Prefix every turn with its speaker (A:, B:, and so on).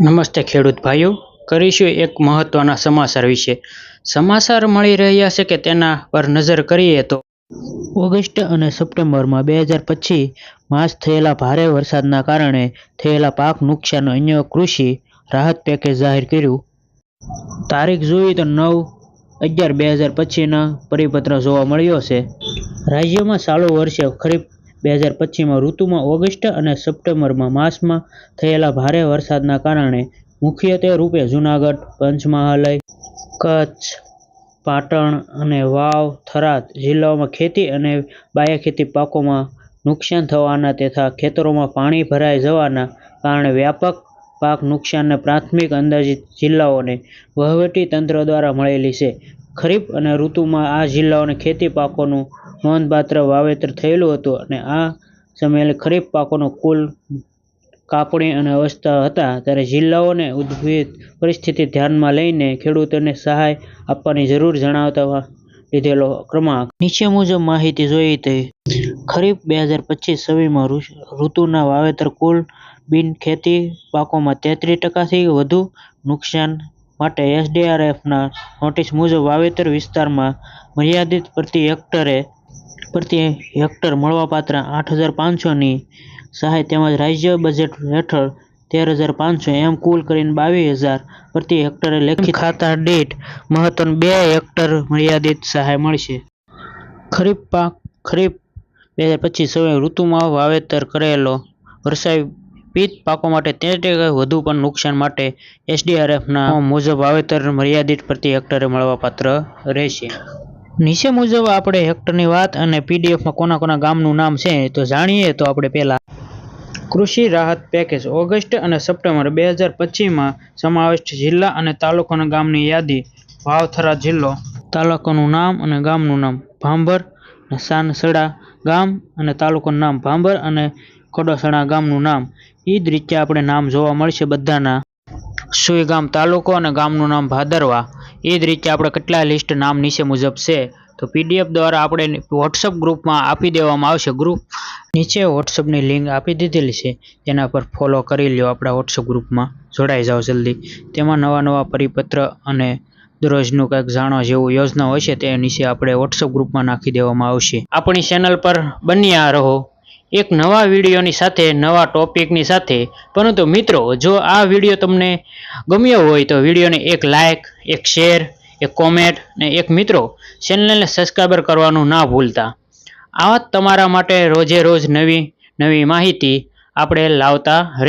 A: નમસ્તે ખેડૂત ભાઈઓ, કરીશું એક મહત્વના સમાચાર વિશે. સમાચાર મળી રહ્યા છે કે તેના પર નજર કરીએ તો ઓગસ્ટ અને સપ્ટેમ્બરમાં બે હજાર પચીસ માસ થયેલા ભારે વરસાદના કારણે થયેલા પાક નુકસાન અન્ય કૃષિ રાહત પેકેજ જાહેર કર્યું. તારીખ જોઈએ તો નવ અગિયાર બે હજાર પચીસના પરિપત્ર જોવા મળ્યો છે. રાજ્યમાં ચાલુ વર્ષે ખરીફ બે હજાર પચીસમાં ઋતુમાં ઓગસ્ટ અને સપ્ટેમ્બરમાં માસમાં થયેલા ભારે વરસાદના કારણે મુખ્યત્વે રૂપે જૂનાગઢ, પંચમહાલય, કચ્છ, પાટણ અને વાવ, થરાદ જિલ્લાઓમાં ખેતી અને બાગાયતી પાકોમાં નુકસાન થવાના તથા ખેતરોમાં પાણી ભરાઈ જવાના કારણે વ્યાપક પાક નુકસાનને પ્રાથમિક અંદાજિત જિલ્લાઓને વહીવટી તંત્ર દ્વારા મળેલી છે. ખરીફ અને ઋતુમાં આ જિલ્લાઓને ખેતી પાકોનું નોંધપાત્ર વાવેતર થયેલું હતું અને આ સમયે ખરીફ પાકોનો કુલ કાપણી અને અવસ્થા હતા. ત્યારે જિલ્લાઓને ઉદ્ભવિત પરિસ્થિતિ ધ્યાનમાં લઈને ખેડૂતોને સહાય આપવાની જરૂર જણાવતા લીધેલો ક્રમાંક. નીચે મુજબ માહિતી જોઈએ તો ખરીફ બે હજાર પચીસ છવ્વીસમાં ઋતુના વાવેતર કુલ બિન ખેતી પાકોમાં તેત્રીસ ટકાથી વધુ નુકસાન માટે એસડીઆરએફના નોટિસ મુજબ વાવેતર વિસ્તારમાં મર્યાદિત પ્રતિ હેક્ટરે પ્રતિ હેક્ટર મળવાપાત્ર આઠ હજાર પાંચસોની સહાય તેમજ રાજ્ય બજેટ હેઠળ તેર હજાર પાંચસો એમ કુલ કરીને બાવીસ હજાર પ્રતિ હેક્ટરે લેખિત ખાતા દીઠ મહત્તમ બે હેક્ટર મર્યાદિત સહાય મળશે. ખરીફ પાક, ખરીફ બે હજાર પચીસ ઋતુમાં વાવેતર કરેલો વર્ષાપિત પાકો માટે તેર ટકા વધુ પણ નુકસાન માટે એસડીઆરએફના મુજબ વાવેતર મર્યાદિત પ્રતિ હેક્ટરે મળવાપાત્ર રહેશે. નીચે મુજબ આપણે હેક્ટરની વાત અને પીડીએફમાં કોના કોના ગામનું નામ છે તો જાણીએ તો આપણે પહેલાં કૃષિ રાહત પેકેજ ઓગસ્ટ અને સપ્ટેમ્બર બે હજાર પચીસમાં સમાવિષ્ટ જિલ્લા અને તાલુકાના ગામની યાદી વાવ-થરાદ જિલ્લો. તાલુકાનું નામ અને ગામનું નામ ભાંભર, સાનસડા ગામ અને તાલુકાનું નામ ભાંભર અને ખડોસણા ગામનું નામ. એ જ રીતે આપણે નામ જોવા મળશે બધાના. સુઈગામ તાલુકો અને ગામનું નામ ભાદરવા. એ જ રીતે આપણે કેટલા લિસ્ટ નામ નીચે મુજબ છે. તો પીડીએફ દ્વારા આપણે વોટ્સઅપ ગ્રુપમાં આપી દેવામાં આવશે. ગ્રુપ નીચે વોટ્સઅપની લિંક આપી દીધેલી છે. તેના પર ફોલો કરી લ્યો આપણા વોટ્સઅપ ગ્રુપમાં. જોડાઈ જાઓ જલ્દી. તેમાં નવા નવા પરિપત્ર અને દરરોજનું કંઈક જાણવા જેવું યોજના હોય છે તે નીચે આપણે વોટ્સઅપ ગ્રુપમાં નાખી દેવામાં આવશે. આપણી ચેનલ પર બન્યા રહો. એક નવા વિડીયોની સાથે, નવા ટોપિકની સાથે. પરંતુ મિત્રો, જો આ વીડિયો તમને ગમ્યો હોય, તો વિડીયોને એક લાઇક એક શેર એક કોમેન્ટ ને એક મિત્રો ચેનલને સબસ્ક્રાઈબર કરવાનું ના ભૂલતા. આવા તમારા માટે રોજે રોજ નવી નવી માહિતી આપણે લાવતા